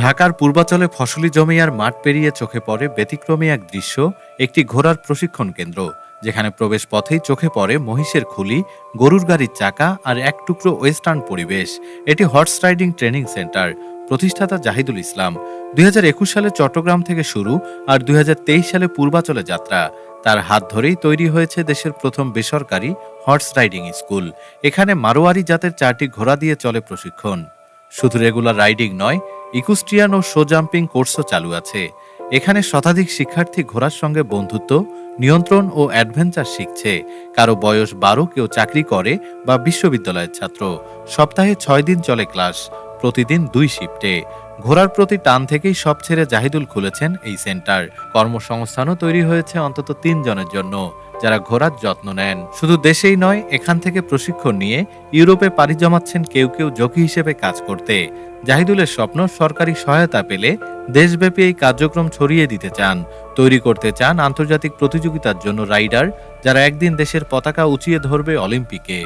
ঢাকার পূর্বাচলে ফসলি জমি আর মাঠ পেরিয়ে চোখে পড়ে ব্যতিক্রমী এক দৃশ্য, একটি ঘোড়ার প্রশিক্ষণ কেন্দ্র, যেখানে প্রবেশ পথেই চোখে পড়ে মহিষের খুলি, গরুর গাড়ির চাকা আর এক টুকরো ওয়েস্টার্ন পরিবেশ। এটি হর্স রাইডিং ট্রেনিং সেন্টার, প্রতিষ্ঠাতা জাহিদুল ইসলাম। দুই হাজার একুশ সালে চট্টগ্রাম থেকে শুরু আর দুই হাজার তেইশ সালে পূর্বাচলে যাত্রা। তার হাত ধরেই তৈরি হয়েছে দেশের প্রথম বেসরকারি হর্স রাইডিং স্কুল। এখানে মারোয়ারি জাতের চারটি ঘোড়া দিয়ে চলে প্রশিক্ষণ। শুধু রেগুলার রাইডিং নয় ইকুস্ট্রিয়ান ও শো জাম্পিং কোর্সও চালু আছে। এখানে শতাধিক শিক্ষার্থী ঘোড়ার সঙ্গে বন্ধুত্ব, নিয়ন্ত্রণ ও অ্যাডভেঞ্চার শিখছে। কারও বয়স বারো, কেউ চাকরি করে বা বিশ্ববিদ্যালয়ের ছাত্র। সপ্তাহে ছয় দিন চলে ক্লাস প্রতিদিন দুই শিফটে ঘোড়ার প্রতি টান থেকেই সব ছেড়ে জাহিদুল খুলেছেন এই সেন্টার। কর্মসংস্থানও তৈরি হয়েছে অন্তত তিনজনের জন্য, যারা ঘোড়ার যত্ন নেন। শুধু দেশেই নয়, এখান থেকে প্রশিক্ষণ নিয়ে ইউরোপে পাড়ি জমাচ্ছেন কেউ কেউ জকি হিসেবে কাজ করতে। জাহিদুলের স্বপ্ন, সরকারি সহায়তা পেলে দেশব্যাপী এই কার্যক্রম ছড়িয়ে দিতে চান। তৈরি করতে চান আন্তর্জাতিক প্রতিযোগিতার জন্য রাইডার, যারা একদিন দেশের পতাকা উঁচিয়ে ধরবে অলিম্পিকে।